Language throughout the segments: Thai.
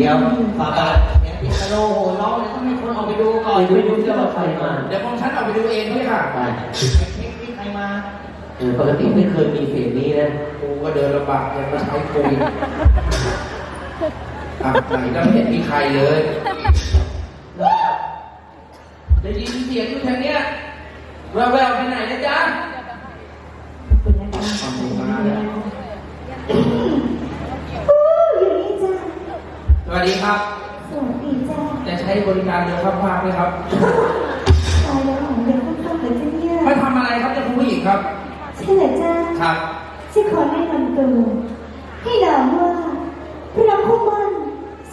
เดี๋ยวฝาบาทเดี๋ยวพี่กะโลโหร้องเลยต้องให้คนออกไปดูก่อนไปดูที่ว่าใครมา เดี๋ยวผมฉันเอาไปดูเองพี่ค่ะไปเช็คที่ใครมาเออปกติไม่เคยมีเสียงนี้นะกูก็เดินลำบากยังมาใช้คุยอะไหนก็ไม่เห็นมีใครเลยได้ยินเสียงอยู่แถวเนี้ยแววๆไปไหนนะจ๊ะ คุณนะคะ ขอบคุณมากเลย อู้อยู่นี่จ้ะ สวัสดี ครับสวัสดีจ้ะจะใช้บริการเรือข้ามฟากไหมครับตายแล้วของเด็กค่อนข้างเลยจ้ะเนี่ยมาทำอะไรครับเจะคุณผู้หญิงครับ ใช่เลยจ้ะครับฉันขอแนะนำตัวให้นามว่าพระคุมัน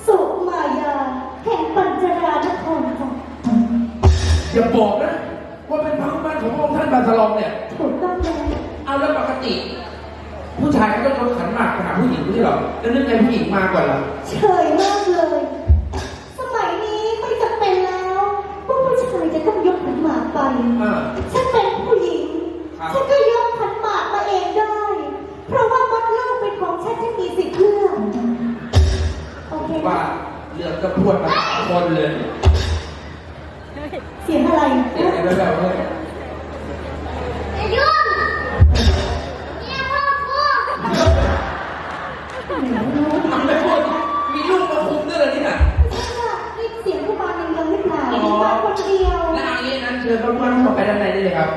สุมายาแห่งปัญจรานครจ้ะอย่าบอกนะว่าเป็นพระบ้านของพระองค์ท่านบาทลองเนี่ยถูกต้องแล้วเอาแล้วปกติ ผู้ชายเขาต้องยกขันหมากไปหาผู้หญิงไม่ใช่เหรอแล้วนึกไงผู้หญิงมาก่อนล่ะเฉยมากเลย สมัยนี้ไม่จำเป็นแล้วว่าผู้ชายจะต้องยกขันหมากไปอ่า ฉันเป็นผู้หญิงครับ ฉันก็ยกขันหมากมาเองได้ เพราะว่ามดลูกเป็นของฉันฉันมีสิทธิ์เลือกโอเคไหมว่าเรื่องก็พูดมาสามคนเลย เสียงอะไรเสียงอะไรแบบๆเลย ไอ้ยุ่งเนี่ยพ่อพ่อ ทำไม่พูดมีลูกมาคุมด้วยเหรอเนี่ย นี่เสียงผู้บานยังหรือเปล่ามีบ้านคนเดียว แล้วเอางี้นั้นเชิญพระบ้านเข้าไปด้านในได้เลยครับ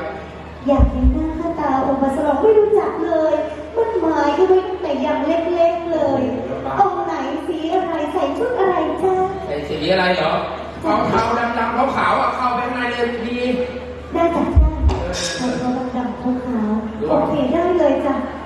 อยากเห็นหน้าค่าตาองค์บัสลองไม่รู้จักเลยมันหมายก็ไว้ตั้งแต่ยังเล็กๆเลย องค์ไหนสีอะไรใส่ชุดอะไรจ้า ใส่สีอะไรเหรอขาวขาวดำดำขาวขาวๆอะเข้าไปข้างในเลยดี ได้จ้ะได้ใส่ตัวดำๆขาวๆโอเค ไ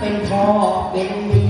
เป็นพ่อเป็นพี่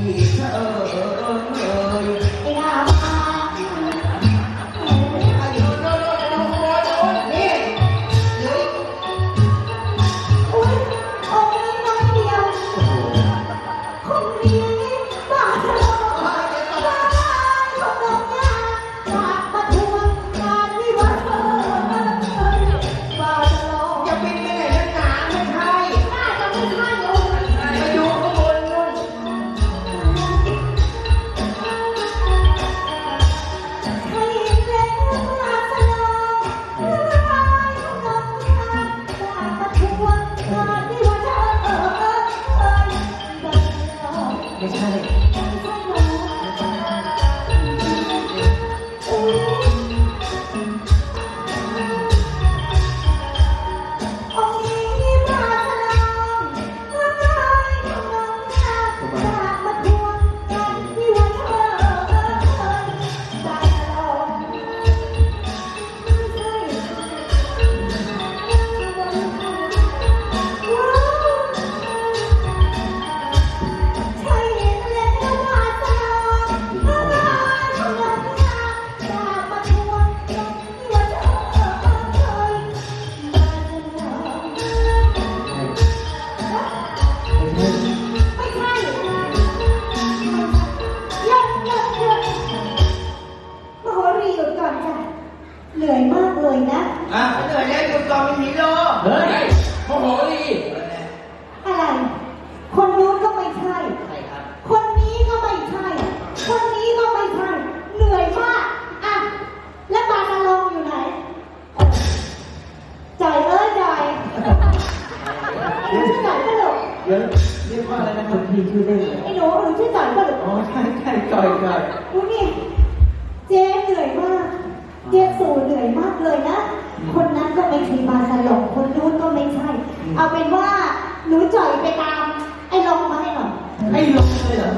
ไอ้หนูชื่อจ่ายก็หรอกเดี๋ยวเรียกว่าอะไรนะคนพี่ชื่อเล่นเหรอไอ้หนูหนูชื่อจ่ายก็หรอกอ๋อใช่ใช่จอยจอยดูนี่เจ๊เหนื่อยมาก เจ๊สูเหนื่อยมากเลยนะ คนนั้นก็ไม่ใช่บาสลองคนนู้นก็ไม่ใช่ เอาเป็นว่าหนูจ่อยไปตาม ไอ้ลงมาให้หน่อยไอ้ลงเลยเหรอ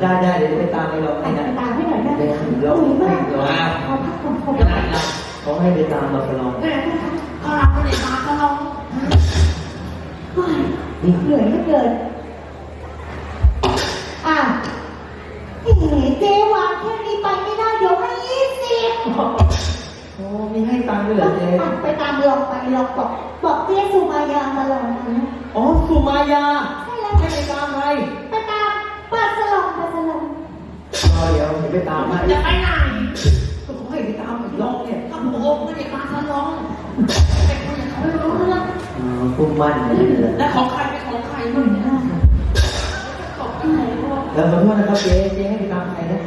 ได้ได้เดี๋ยวไปตามไปลองไปให้นะตามให้หน่อยนะไปหลองสวยมากลองขอพักก่อนขอก็พักได้เราเขาให้ไปตามมาไปลองก็เราไม่ได้มาก็ลอง เหนื่อยเหลือเกินอะเอ๋เจ๊วางแค่นี้ไปไม่ได้เดี๋ยวให้ยี่สิบโอ้มีให้ตังค์ด้วยเหรอเจ๊ไปตามลองไปลองบอกบอกเจ๊สุมายามาลองนะอ๋อสุมายาใช่แล้วให้ไปตามใครไปตามปลาสลองปลาสลองรอเดี๋ยวเดี๋ยวไปตามให้จะไปไหนก็เขาให้ไปตามอีกรอบเนี่ยก็โอ้ไม่ได้มาก็ลองไปคุยกับเขาไม่รู้เรื่องอ๋อพุ่มมั่นนั่นเลยแล้วของใครเป็นของใคร แล้วขอโทษนะครับเจ๊เจ๊ให้ไปตามใครนะ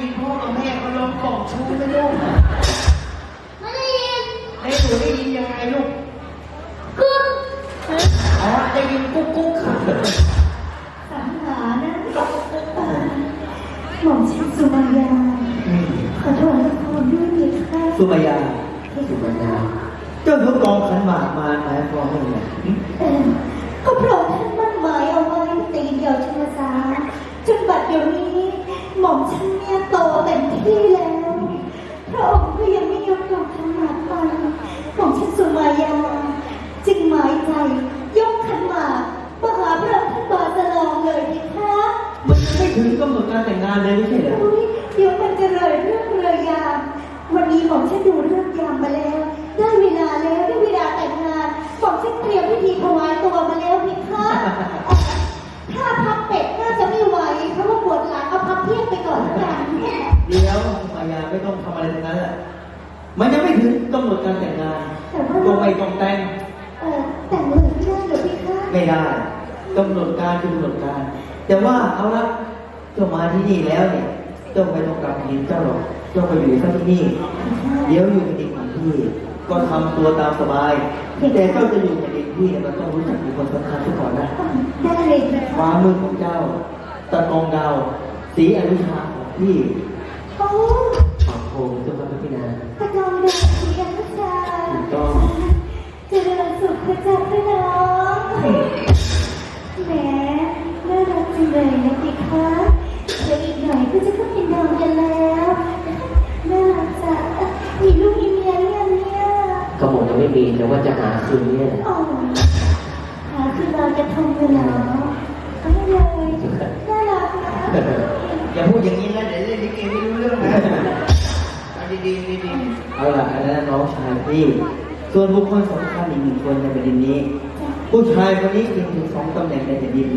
บ้านได้ยินพ่อกับแม่เขาร้องกล่องชูไหม่ลูกไม่ได้ยินไอ้หนูได้ยินยังไงลูกกึ๊กอ๋อได้ยินกุ๊กกุ๊กค่ะสังหานะเอ่อหม่อมชื่อสุมายาขอโทษทุกคนด้วยดีค่ะสุมายาสุมายาเจ้าทุกกองขันหมากมาหมายความว่าไงเออก็พระองค์ท่านมั่นหมายเอาไว้ตีเดียวชนสาจนบัดเดี๋ยวนี้ หม่อมฉันเนี่ยโตเต็มที่แล้ว พระองค์ก็ยังไม่ยกดอกขันหมากไปหม่อมฉันสุมายาจึงหมายใจยกขันหมากมาหาพระองค์ท่านบาสลองเลยดีคะมันยังไม่ถึงกำหนดการแต่งงานเลยไม่ใช่เหรออุ๊ยเดี๋ยวมันจะเลยเรื่องเรือยามวันนี้หม่อมฉันดูเรื่องยามมาแล้ว ได้เวลาแล้วได้เวลาแต่งงานหม่อมฉันเตรียมพิธีถวายตัวมาแล้วพี่คะ ถ้าพับเป็ดน่าจะไม่ไหว เพราะว่าปวดหลังเอาพับเพียบไปก่อนแล้วกันเดี๋ยวสุมายาไม่ต้องทำอะไรทั้งนั้นแหละมันยังไม่ถึงกำหนดการแต่งงานแต่ว่าก็ไม่ต้องแต่งเออแต่งเลยไม่ได้เหรอพี่คะไม่ได้กำหนดการคือกำหนดการ แต่ว่าเอาละเจ้ามาที่นี่แล้วเนี่ยเจ้าไม่ต้องกลับดินเจ้าหรอกเจ้าไปอยู่แค่ที่นี่ เดี๋ยวอยู่ในดินของพี่ก็ทำตัวตามสบาย แต่เจ้าจะอยู่ในดินพี่เนี่ยมันต้องรู้จักบุคคลสำคัญทุกคนนะได้เลยพี่ฟ้าคะมือของเจ้า ตะกองดาวสีอนุชาของพี่โอ้ปากโพงเจ้าพระพี่นาตะกองเดินเสียงนะจ๊ะถูกต้องเจริญสุขพระเจ้าพี่น้องแหมน่ารักจังเลยนะพี่คะเดี๋ยวอีกหน่อยก็จะต้องเป็นน้องกันแล้วน่ารักจังมีลูกมีเมียหรือยังเนี่ยก็บอกยังไม่มีแต่ว่าจะหาคืนนี้แหละอ๋อหาคือเราจะทำกันเหรอไม่เลยน่ารักนะ อย่าพูดอย่างนี้นะเดี๋ยวเล่นลิเกไม่รู้เรื่องนะเอาดีๆดีเอาล่ะอันนั้นน้องชายพี่ ส่วนบุคคลสำคัญอีกหนึ่งคนในแผ่นดินนี้ ผู้ชายคนนี้กินถึงสองตำแหน่งในแผ่นดิน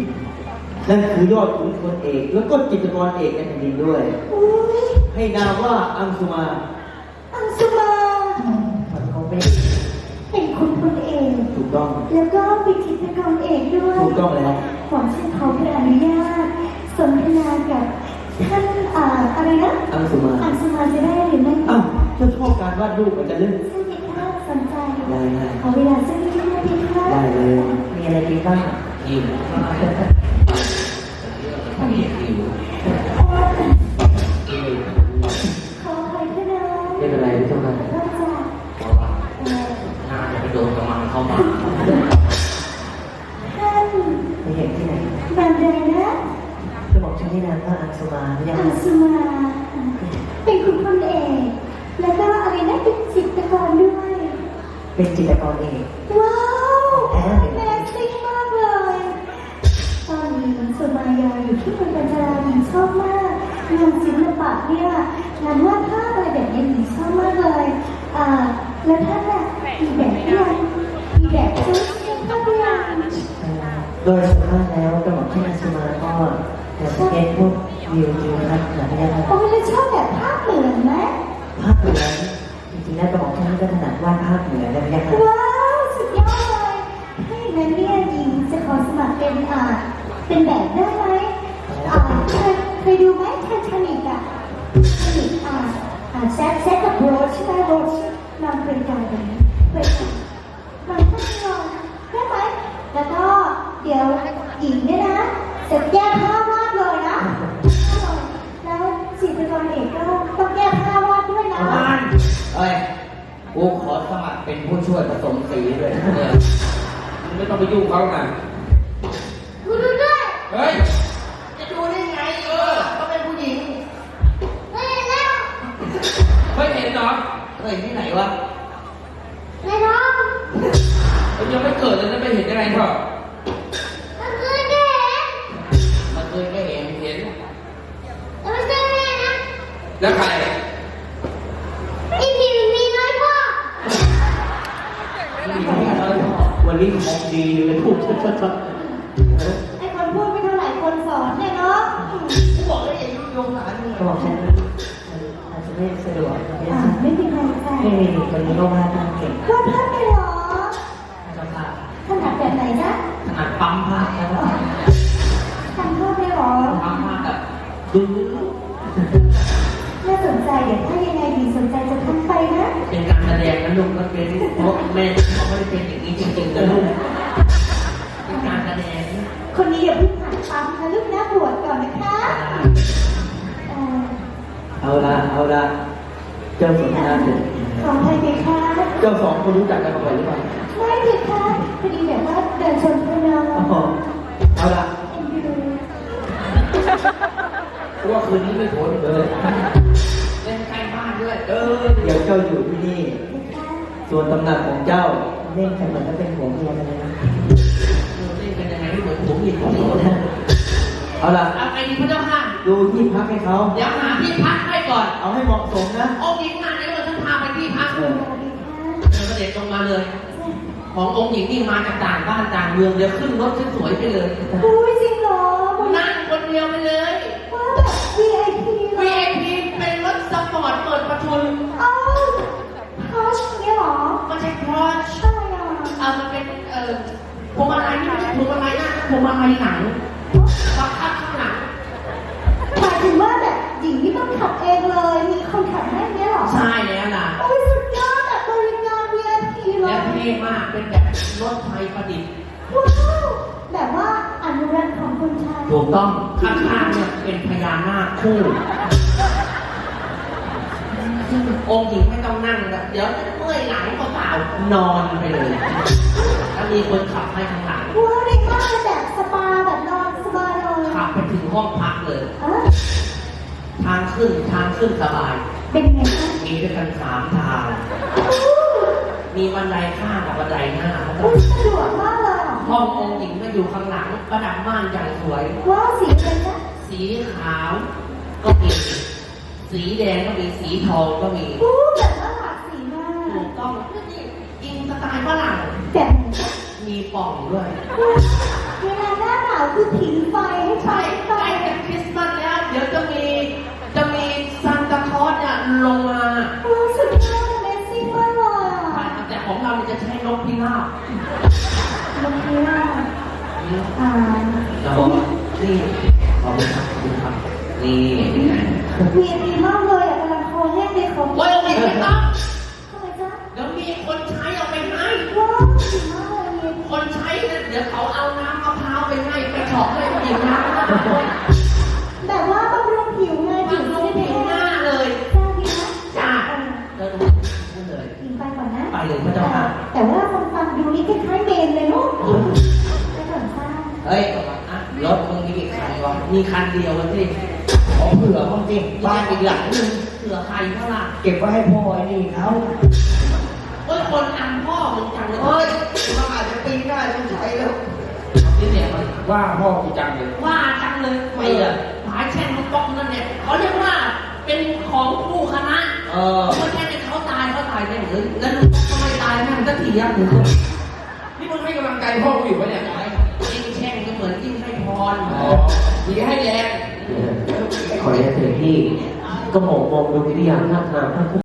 นั่นคือยอดขุนพลเอก แล้วก็จิตรกรเอกในแผ่นดินด้วย อุ้ยให้ให้นามว่าอังสุมา อังสุมามันเขาไม่เป็นคุณพลเอกถูกต้อง แล้วก็เป็นจิตรกรเอกด้วย ถูกต้องแล้วผมฉันขอเพื่ออนุญาตส นทนากับท่านอ่าอะไรนะอังสุมาอังสุมาจะได้หรือไม่อ้าวเจ้าชอบการวาดรูปมันจะเรื่องใช่ไหมคะสนใจได้ได้ขอเวลาสักนิดนึงนะคะได้เลยมีอะไรดีบ้างหิว จะบอกชื่อที่นามว่าอังสุมาไม่ใช่อังสุมา เป็นคุณพลเอก แล้วก็อะไรนะเป็นจิตรกรด้วย เป็นเป็นจิตรกรเองว้าวแมซิ่งมากเลย ตอนนี้สุมายาอยู่ที่เมืองกัญจนาหญิงชอบมากงานศิลปะเนี่ยงานวาดภาพอะไรแบบนี้หญิงชอบมากเลยอ่าแล้วท่านน่ะมีแบบเรียนมีแบบชุดเสื้อผ้าเรียนโดยส่วนมากแล้วกระหม่อมที่นาชิมาก็ จะสเก็ตพวกวิวทิวทัศน์แบบนี้ครับโอ้ยแล้วชอบแบบภาพเหมือนไหมภาพเหมือนจริงๆแล้วกระหม่อมท่านก็ถนัดวาดภาพเหมือนนะพี่ครับว้าวสุดยอดเลยถ้าอย่างนั้นเนี่ยหญิงจะขอสมัครเป็นอ่าเป็นแบบได้ไหมอ่าเคยเคยดูไหมไททานิกอะไททานิกอ่าอ่าแซกแซกกับโรสใช่ไหมโรสนำเป็นการแบบนี้เคยนำขึ้นลองได้ไหมแล้วก็เดี๋ยวหญิงเนี่ยนะจะแก้ผ้า กูขอสมัครเป็นผู้ช่วยผสมสีด้วยเออมึงไม่ต้องไปยุ่งเขานะกูดูด้วยเฮ้ย จะดูได้ไงเออก็เป็นผู้หญิง เฮ้ยแล้วเฮ้ยเห็นเหรอเคยที่ไหนวะนายน้องเฮ้ยยังไม่เกิดเลยนะไม่เห็นยังไงเถอะมันคือเด็กมันเคยไม่เห็นเห็นแต่ไม่ใช่แม่นะแล้วใคร นนี้ของดีเลยพูดชัดไอ้คนพูดไม่เท่าไหร่คนสอนเนี่ยเนาะกูบอกแล้วอย่ายุ่งโยงหลานมึงกระหม่อมฉันอาจจะไม่สะดวกนะพี่อ่าครับไม่เป็นไรจ้ะไม่มีคนนี้ก็วาดภาพเก่งวาดภาพไปเหรอเจ้าภาพขนาดแบบไหนจ๊ะขนาดปั๊มภาพแล้วก็ทำภาพไปเหรอปั๊มภาพแบบดูน่าสนใจเดี๋ยวถ้ายังไงดีสนใจจะทำไปนะ เป็นการแสดงนะลูกมันเป็นเพราะแม่เขาไม่ได้เป็นอย่างนี้จ อนนะคะเอ่อๆเอาละเอาละเจ้าสนทนาเสร็จขออภัยด้วยค่ะเจ้าสองคนรู้จักกันมาก่อนหรือเปล่าไม่ผิดค่ะพอดีแบบว่าเดินชนพนอ๋อเอาละเอ็นดูกูว่าคืนนี้ไม่ผลเออเล่นใกล้บ้านด้วยเออเดี๋ยวเจ้าอยู่ที่นี่ ส่วนตำหนักของเจ้าเล่นกันเหมือนจะเป็นหัวเมียกันเลยนะเล่นกันยังไงไม่เหมือนผมอีกผมอีกนะ เอาละเอาไงดีพระเจ้าค่ะ ดูที่พักให้เขา เดี๋ยวหาที่พักให้ก่อน เอาให้เหมาะสมนะ องค์หญิงมาเนี่ยเราฉันพาไปที่พักสเลยวัสดีค่ะเดินเสด็จลงมาเลย ขององค์หญิงนี่มาจากต่างบ้านต่างเมืองเดี๋ยวขึ้นรถสวยๆไปเลยอุ้ยจริงเหรอบอกนั่งคนเดียวไปเลยว่าแบบ VIP เลย VIP เป็นรถสปอร์ตเปิดประทุนเอ้าพอชเนี่ยเหรอไม่ใช่ครอชใช่อะเออมันเป็นเออพวงมาลัยนี่ไม่ใช่พวงมาลัยหน้าพวงมาลัยหนังบังคับ ท่มาก เป็นแบบรถไฟประดิษฐ์ ว้าวแบบว่าอนุรักษ์ของคนไทยถูกต้องข้างๆเนี่ยเป็นพญานาคคู่ องค์หญิงไม่ต้องนั่งแล้วเดี๋ยวจะเมื่อยหลังเปล่าๆนอนไปเลยแล้วมีคนขับให้ข้างหลังว้าวดีมากเลยแบบสปาแบบนอนสบายเลยขับไปถึงห้องพักเลยอะทางขึ้นทางขึ้นสบาย เป็นไงคะมีด้วยกันสามทาง มีบันไดข้างกับบันไดหน้าอุ้ยสะดวกมากเลยอะห้ององค์หญิงก็อยู่ข้างหลังประดับม่านอย่างสวย ว้าวสีอะไรนะสีขาวก็มี สีแดงก็มีสีทองก็มีอู้แบบว่าหลากสีมากถูกต้องนี่อิงสไตล์ฝรั่งแบบไหนคะมีปล่องด้วยเวลาหน้าหนาวคือผิงไฟให้ไฟใกล้ไฟใกล้จะคริสต์มาสแล้ว เดี๋ยวจะมีจะมีซานตาคลอสเนี่ยลงมา ใช้นกพิราบลงที่หน้าอ่าเรานี่ขอบคุณครับขอบคุณครับนี่เป็นไงมีดีมากเลยอะกำลังคอแห้งเลยของโอ้ยองค์หญิงไม่ต้อง มีคันเดียวกันสิขอเผื่อบ้างสิบ้าบ้านนอีอีกกหหลัลังงนึนึงงเผื่อใครเท่าไหร่เก็บไว้ให้พ่อไอ้นี่เขาเฮ้ยคคนอันพ่อมึงจังเลยเฮ้ยมันอาจจะปีหน้าต้องใช้แล้วนี่เนี่ยมันว่าพ่อกูจังเลยว่าจังเลยไม่เหรอหมายแช่งลูกป๊อกนั่นเนี่ยเขาเรียกว่าเป็นของคู่คณะเออไม่ใช่เนี่ยเขาตายเขาตายไปหมดเลยแล้วลูกป๊อกก็ไม่ตายแม่งสักทีอะหนูก็นี่มึงให้กำลังใจพ่อกูอยู่ปะเนี่ยยิ่ อ๋อดีให้แรง ขอเรียนเถิดพี่ก็หมองมองดูวิทยาท่าทางท่านผู้